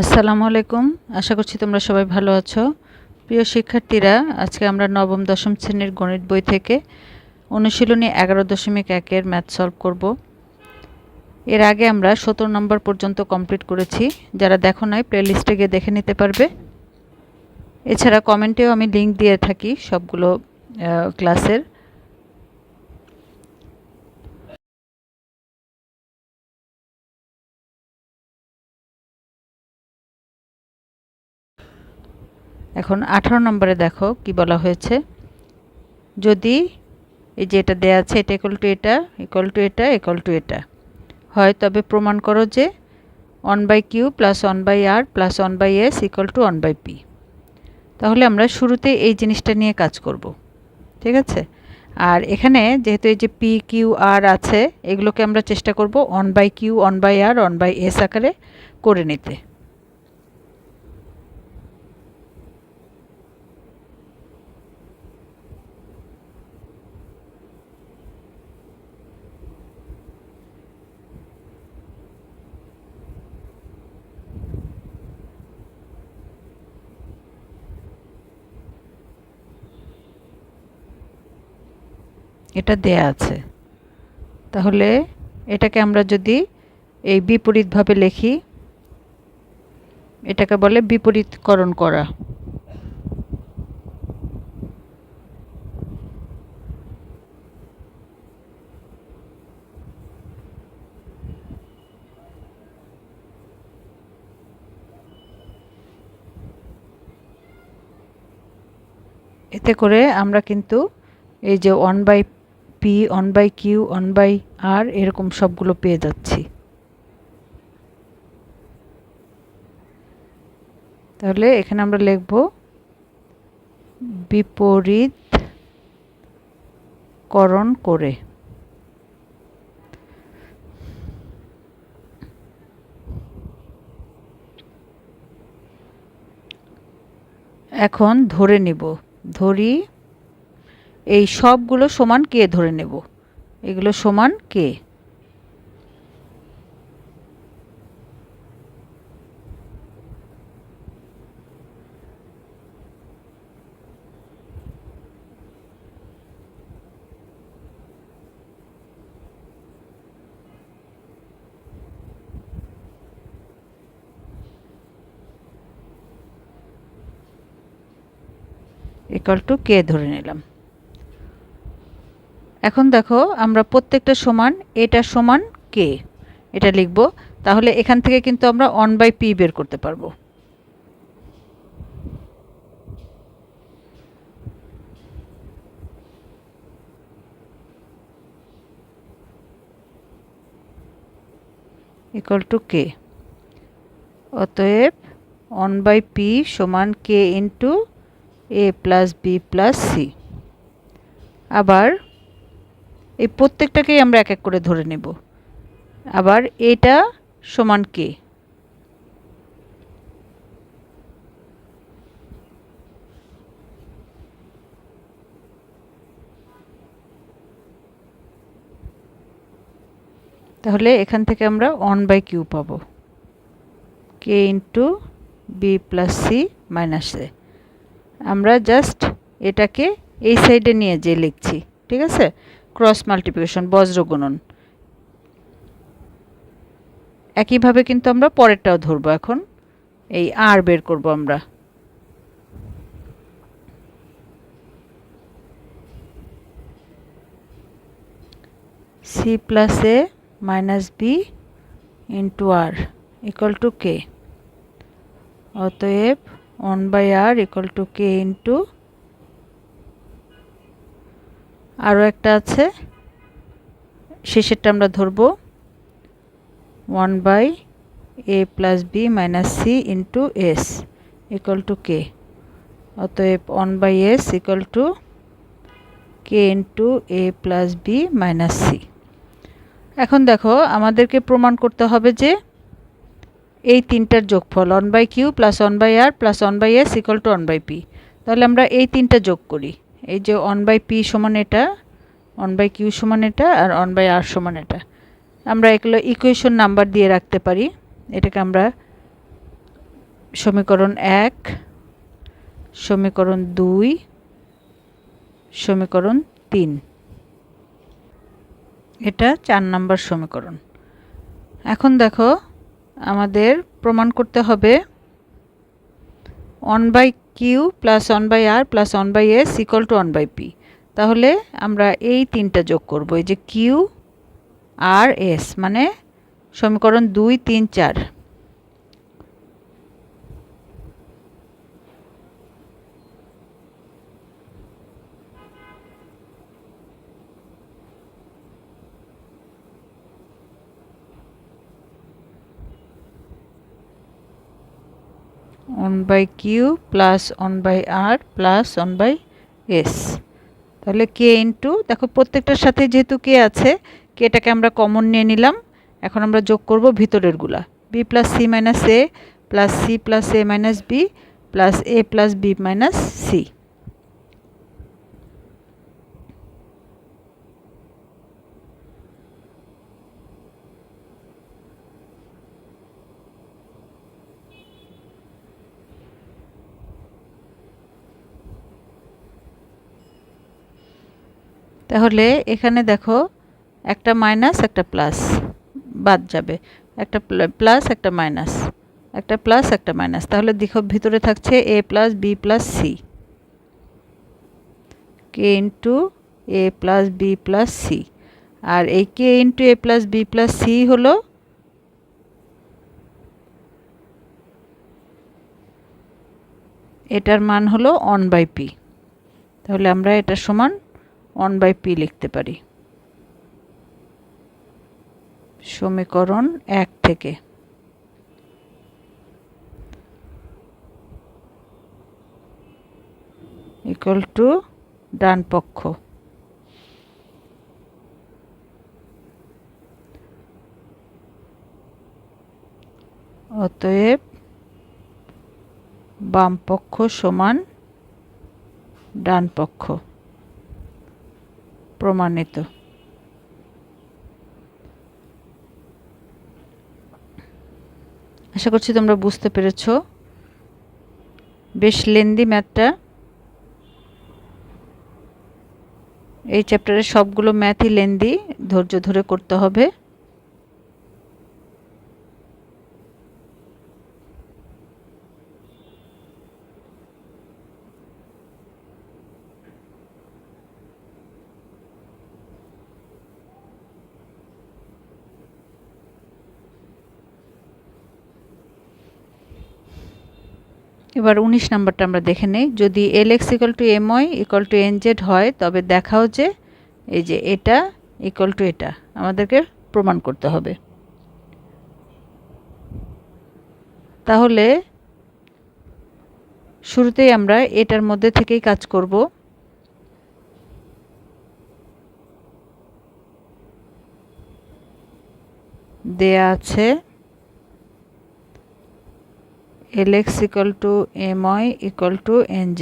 আসসালামু আলাইকুম। আশা করছি তোমরা সবাই ভালো আছো। প্রিয় শিক্ষার্থীরা, আজকে আমরা নবম, দশম শ্রেণির গণিত বই থেকে অনুশীলনী এগারো দশমিক একের ম্যাথ সলভ করব। এর আগে আমরা সতেরো নম্বর পর্যন্ত কমপ্লিট করেছি। যারা দেখো নাই, প্লেলিস্টে গিয়ে দেখে নিতে পারবে। এছাড়া কমেন্টেও আমি লিংক দিয়ে থাকি সবগুলো ক্লাসের। এখন আঠারো নম্বরে দেখো কি বলা হয়েছে। যদি এই যে এটা দেওয়া আছে, এটা ইকুয়াল টু এটা ইকুয়াল টু এটা ইকুয়াল টু এটা। হয় তবে প্রমাণ করো যে one by Q plus one by R plus one by S equal to one by P তাহলে আমরা শুরুতে এই জিনিসটা নিয়ে কাজ করব। ঠিক আছে? আর এখানে যেহেতু এই যে পি কিউ আর আছে, এগুলোকে আমরা চেষ্টা করব one by Q one by R one by S আকারে করে নিতে। এটা দেয়া আছে। তাহলে এটাকে আমরা যদি এই বিপরীতভাবে লিখি, এটাকে বলে বিপরীতকরণ করা। এতে করে আমরা কিন্তু এই যে one by P one by Q one by R এরকম সবগুলো পেয়ে যাচ্ছি। তাহলে এখানে আমরা লিখব, বিপরীত করণ করে। এখন ধরে নিব, ধরি এই সবগুলো সমান কে ধরে নেব? এগুলো সমান কে? ইকাল টু কে ধরে নিলাম? এখন দেখো আমরা প্রত্যেকটা সমান, এটা সমান কে এটা লিখব। তাহলে এখান থেকে কিন্তু আমরা ওয়ান বাই পি বের করতে পারব। ইকুয়াল টু কে অতএব ওয়ান বাই পি সমান K into A plus B plus C আবার এই প্রত্যেকটাকেই আমরা এক এক করে ধরে নেব। আবার এটা সমান কে তাহলে এখান থেকে আমরা ওয়ান বাই কিউ পাবো। K into B plus C minus A আমরা জাস্ট এটাকে এই সাইডে নিয়ে যে লিখছি, ঠিক আছে? ক্রস মাল্টিপ্লিকেশন বজ্র গুণন। একইভাবে কিন্তু আমরা পরেরটাও ধরবো এখন। এই আর বের করব আমরা। C plus A minus B into R equal to K অতএব one by R equal to K into আরও একটা আছে। শেষেরটা আমরা ধরব। One by A plus B minus C into S equal to K. অতএব one by S equal to K into A plus B minus C. এখন দেখো, আমাদেরকে প্রমাণ করতে হবে যে এই তিনটার যোগফল one by Q plus one by R plus one by S equal to one by P. তাহলে আমরা এই তিনটা যোগ করি। এই যে ওয়ান বাই পি সমান এটা ওয়ান বাই কিউ সমান এটা আর ওয়ান বাই আর সমান এটা। আমরা এগুলো ইকুয়েশন নাম্বার দিয়ে রাখতে পারি। এটাকে আমরা সমীকরণ এক, সমীকরণ দুই, সমীকরণ তিন। এটা চার নাম্বার সমীকরণ। এখন দেখো, আমাদের প্রমাণ করতে হবে one by Q plus one by R plus one by S equal to one by P তাহলে আমরা এই তিনটা যোগ করব, এই যে কিউ আর এস মানে সমীকরণ দুই, তিন, চার। One by Q plus one by R plus one by S তাহলে কে ইন্টু দেখো প্রত্যেকটার সাথে যেহেতু কে আছে কেটাকে আমরা কমন নিয়ে নিলাম। এখন আমরা যোগ করব ভিতরেরগুলা B plus C minus A plus C plus A minus B plus A plus B minus C তাহলে এখানে দেখো একটা মাইনাস একটা প্লাস বাদ যাবে। একটা প্লাস একটা মাইনাস একটা প্লাস একটা মাইনাস তাহলে দেখো ভিতরে থাকছে A plus B plus C K into A plus B plus C আর এই K into A plus B plus C হলো এটার মান হলো অন বাই পি তাহলে আমরা এটার সমান ওয়ান বাই পি লিখতে পারি। সমীকরণ এক থেকে। ইকুয়াল টু ডান পক্ষ। অতএব বাম পক্ষ সমান ডান পক্ষ। প্রমাণিত। আশা করছি তোমরা বুঝতে পেরেছ। বেশ লেন্দি ম্যাথটা এই চ্যাপ্টারের সবগুলো ম্যাথই লেন্দি ধৈর্য ধরে করতে হবে। এবার উনিশ নাম্বারটা আমরা দেখে নেই। যদি L X equal to M Y equal to N Z হয়, তবে দেখাও যে এই যে এটা ইকাল টু এটা, আমাদেরকে প্রমাণ করতে হবে। তাহলে শুরুতেই আমরা এটার মধ্যে থেকেই কাজ করব। দেয়া আছে lx equal to my equal to nz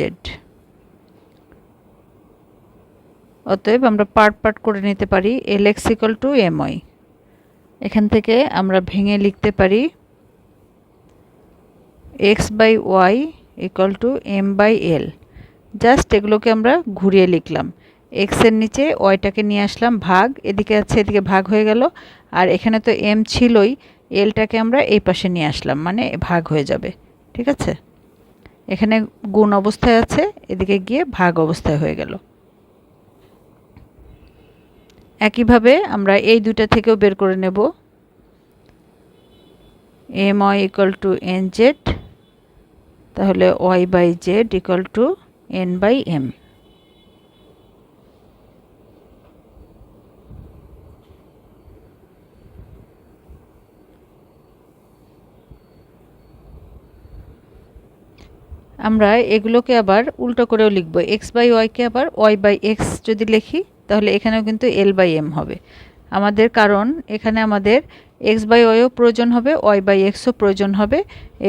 অতএব আমরা পার্ট পার্ট করে নিতে পারি lx equal to my. এখান থেকে আমরা ভেঙে লিখতে পারি x by Y equal to M by L just এগুলোকে আমরা ঘুরিয়ে লিখলাম। এক্সের নিচে ওয়াইটাকে নিয়ে আসলাম, ভাগ, এদিকে আছে, এদিকে ভাগ হয়ে গেল। আর এখানে তো এম ছিলই এলটাকে আমরা এই পাশে নিয়ে আসলাম মানে ভাগ হয়ে যাবে, ঠিক আছে? এখানে গুণ অবস্থায় আছে, এদিকে গিয়ে ভাগ অবস্থায় হয়ে গেল। একইভাবে আমরা এই দুটা থেকেও বের করে নেব। M Y equal to N Z তাহলে Y by Z equal to N by M আমরা এগুলোকে আবার উল্টো করেও লিখব। এক্স বাই ওয়াইকে আবার ওয়াই বাই এক্স যদি লিখি, তাহলে এখানেও কিন্তু এল বাই এম হবে। আমাদের কারণ, এখানে আমাদের এক্স বাই ওয়াইও প্রয়োজন হবে ওয়াই বাই এক্সও প্রয়োজন হবে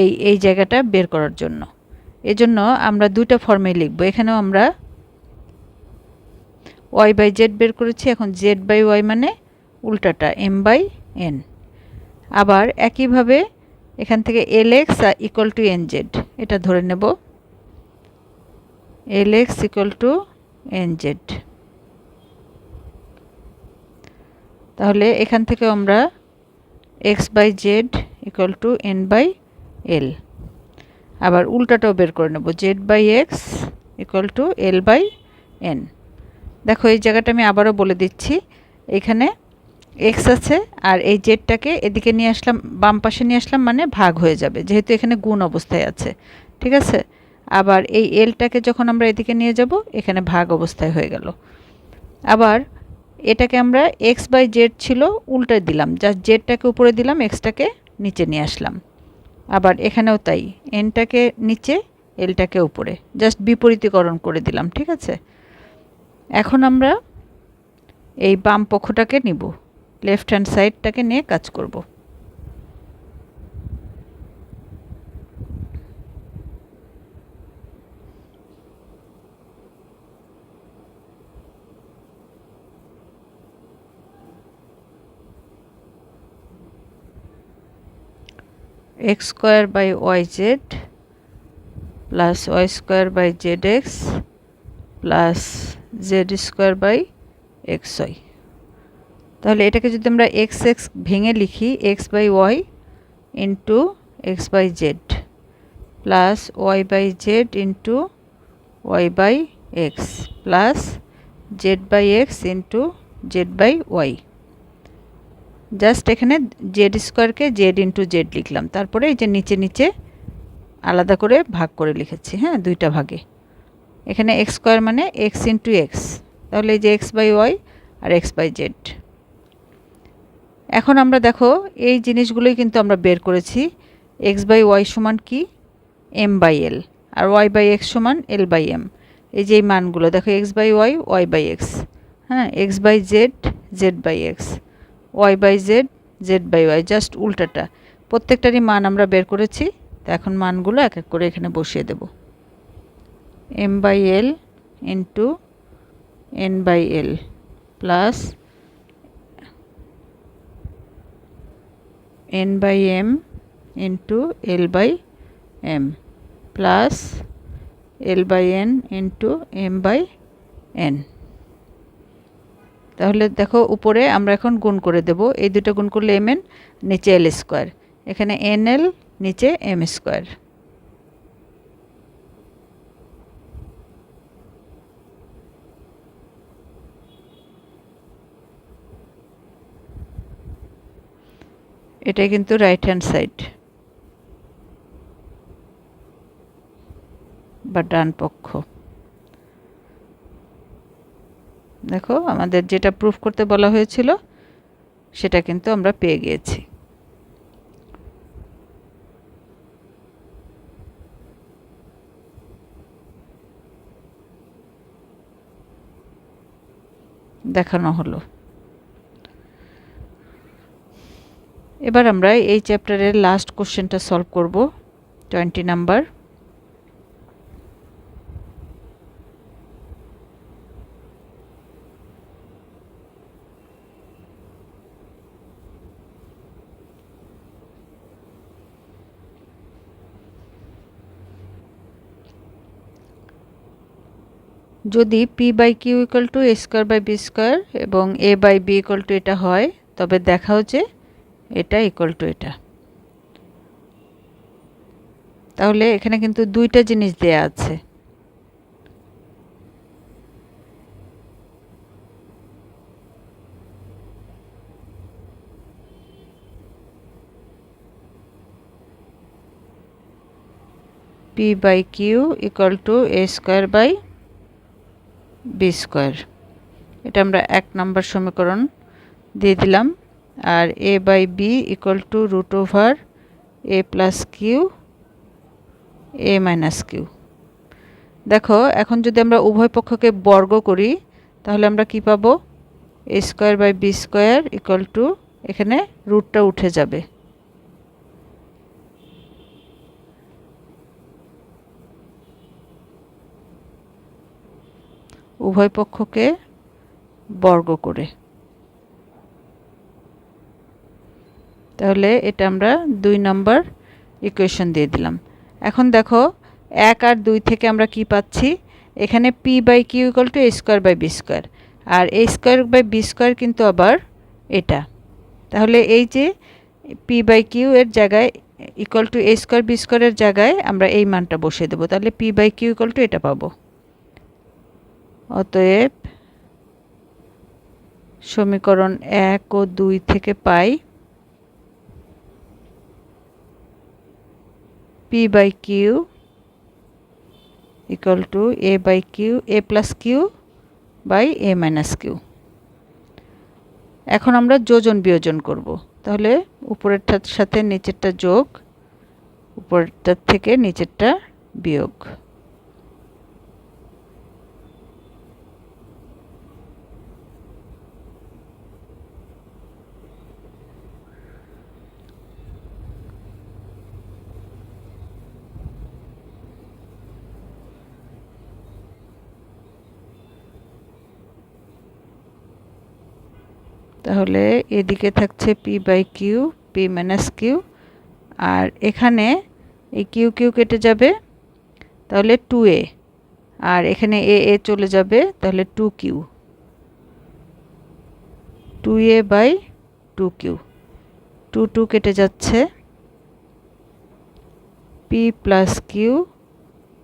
এই এই জায়গাটা বের করার জন্য। এজন্য আমরা দুইটা ফর্মে লিখব। এখানেও আমরা ওয়াই বাই জেড বের করেছি, এখন জেড বাই ওয়াই মানে উল্টাটা এম বাই এন আবার একইভাবে এখান থেকে L X equal to N Z এটা ধরে নেব। L X equal to N Z তাহলে এখান থেকে আমরা X by Z equal to N by L আবার উল্টাটাও বের করে নেব Z by X equal to L by N দেখো, এই জায়গাটা আমি আবারও বলে দিচ্ছি। এখানে এক্স আছে আর এই জেডটাকে এদিকে নিয়ে আসলাম, বাম পাশে নিয়ে আসলাম মানে ভাগ হয়ে যাবে, যেহেতু এখানে গুণ অবস্থায় আছে, ঠিক আছে? আবার এই এলটাকে যখন আমরা এদিকে নিয়ে যাব, এখানে ভাগ অবস্থায় হয়ে গেল। আবার এটাকে আমরা এক্স বাই জেড ছিল উল্টে দিলাম জাস্ট জেডটাকে উপরে দিলাম এক্সটাকে নিচে নিয়ে আসলাম। আবার এখানেও তাই এনটাকে নিচে এলটাকে উপরে জাস্ট বিপরীতীকরণ করে দিলাম, ঠিক আছে? এখন আমরা এই বাম পক্ষটাকে নিব। লেফট হ্যান্ড সাইডটাকে নিয়ে কাজ করব। X square by Y Z plus Y square by Z X plus Z square by X Y তাহলে এটাকে যদি আমরা এক্স এক্স ভেঙে লিখি X by Y into X by Z plus Y by Z into Y by X plus Z by X into Z by Y just এখানে Z স্কোয়ারকে Z into Z লিখলাম। তারপরে এই যে নিচে নিচে আলাদা করে ভাগ করে লিখেছি হ্যাঁ দুইটা ভাগে। এখানে এক্স স্কোয়ার মানে এক্স ইন্টু এক্স তাহলে এই যে এক্স বাই ওয়াই আর এক্স বাই জেড এখন আমরা দেখো, এই জিনিসগুলোই কিন্তু আমরা বের করেছি। এক্স বাই ওয়াই সমান কি? এম বাই এল আর ওয়াই বাই এক্স সমান এল বাই এম এই যে এই মানগুলো, দেখো X by Y Y by X হ্যাঁ X by Z Z by X Y by Z Z by Y just উল্টাটা। প্রত্যেকটারই মান আমরা বের করেছি, তো এখন মানগুলো এক এক করে এখানে বসিয়ে দেব। M by L into N by L plus N by M into L by M plus L by N into M by N তাহলে দেখো উপরে আমরা এখন গুণ করে দেব। এই দুটো গুণ করলে এম এন নিচে এল স্কোয়ার এখানে এন এল নিচে এম স্কোয়ার এটাই কিন্তু রাইট হ্যান্ড সাইড বা ডান পক্ষ। দেখো, আমাদের যেটা প্রুফ করতে বলা হয়েছিল, সেটা কিন্তু আমরা পেয়ে গিয়েছি। দেখানো হলো। এবার আমরা এই চ্যাপ্টারের লাস্ট কোশ্চেনটা সলভ করব টোয়েন্টি নাম্বার যদি P by Q equal to A square by B square এবং A by B equal to এটা হয়, তবে দেখাও যে এটা ইকুয়াল টু এটা। তাহলে এখানে কিন্তু দুইটা জিনিস দেয়া আছে। P by Q equal to A square by B square এটা আমরা এক নম্বর সমীকরণ দিয়ে দিলাম। আর A by B equal to root over A plus Q A minus Q দেখো, এখন যদি আমরা উভয় পক্ষকে বর্গ করি, তাহলে আমরা কি পাবো? A square by B square equal to এখানে রুটটা উঠে যাবে। উভয় পক্ষকে বর্গ করে। তাহলে এটা আমরা দুই নম্বর ইকুয়েশন দিয়ে দিলাম। এখন দেখো, এক আর দুই থেকে আমরা কি পাচ্ছি? এখানে P by Q equal to A square by B square R A square by B square কিন্তু আবার এটা। তাহলে এই যে পি বাই কিউ এর জায়গায় equal to A square B স্কোয়ারের জায়গায় আমরা এই মানটা বসিয়ে দেবো। তাহলে P by Q equal to এটা পাবো। অতএব সমীকরণ এক ও দুই থেকে পাই P by q equal to a by q, a plus q by a minus q. এখন আমরা যোজন বিয়োজন করব। তাহলে উপরেরটার সাথে নিচেরটা যোগ, উপরেরটার থেকে নিচেরটা বিয়োগ। তাহলে এদিকে থাকছে P by Q P minus Q আর এখানে এই কিউ কিউ কেটে যাবে, তাহলে টু এ আর এখানে এ এ চলে যাবে, তাহলে two Q two A by two Q two two কেটে যাচ্ছে P plus Q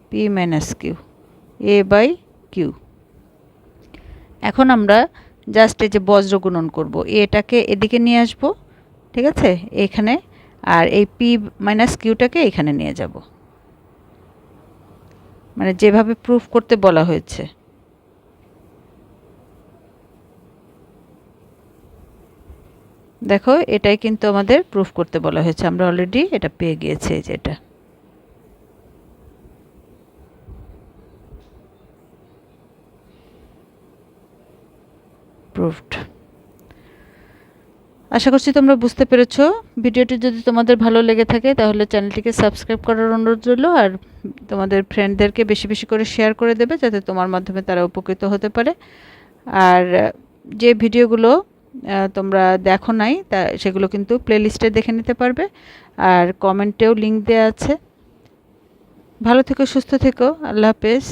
P minus Q A by Q এখন আমরা জাস্ট এই যে বজ্র গুণন করব, এটাকে এদিকে নিয়ে আসব, ঠিক আছে? এখানে, আর এই পি মাইনাস কিউটাকে এখানে নিয়ে যাব। মানে যেভাবে প্রুফ করতে বলা হয়েছে। দেখো, এটাই কিন্তু আমাদের প্রুফ করতে বলা হয়েছে। আমরা অলরেডি এটা পেয়ে গিয়েছি যেটা প্রুফড আশা করছি তোমরা বুঝতে পেরেছ। ভিডিওটি যদি তোমাদের ভালো লেগে থাকে, তাহলে চ্যানেলটিকে সাবস্ক্রাইব করার অনুরোধ রইল, আর তোমাদের ফ্রেন্ডদেরকে বেশি বেশি করে শেয়ার করে দেবে, যাতে তোমার মাধ্যমে তারা উপকৃত হতে পারে। আর, যে ভিডিওগুলো তোমরা দেখো নাই, তা সেগুলো কিন্তু প্লেলিস্টে দেখে নিতে পারবে, আর কমেন্টেও লিঙ্ক দেওয়া আছে। ভালো থেকো, সুস্থ থেকো, আল্লাহ হাফেজ।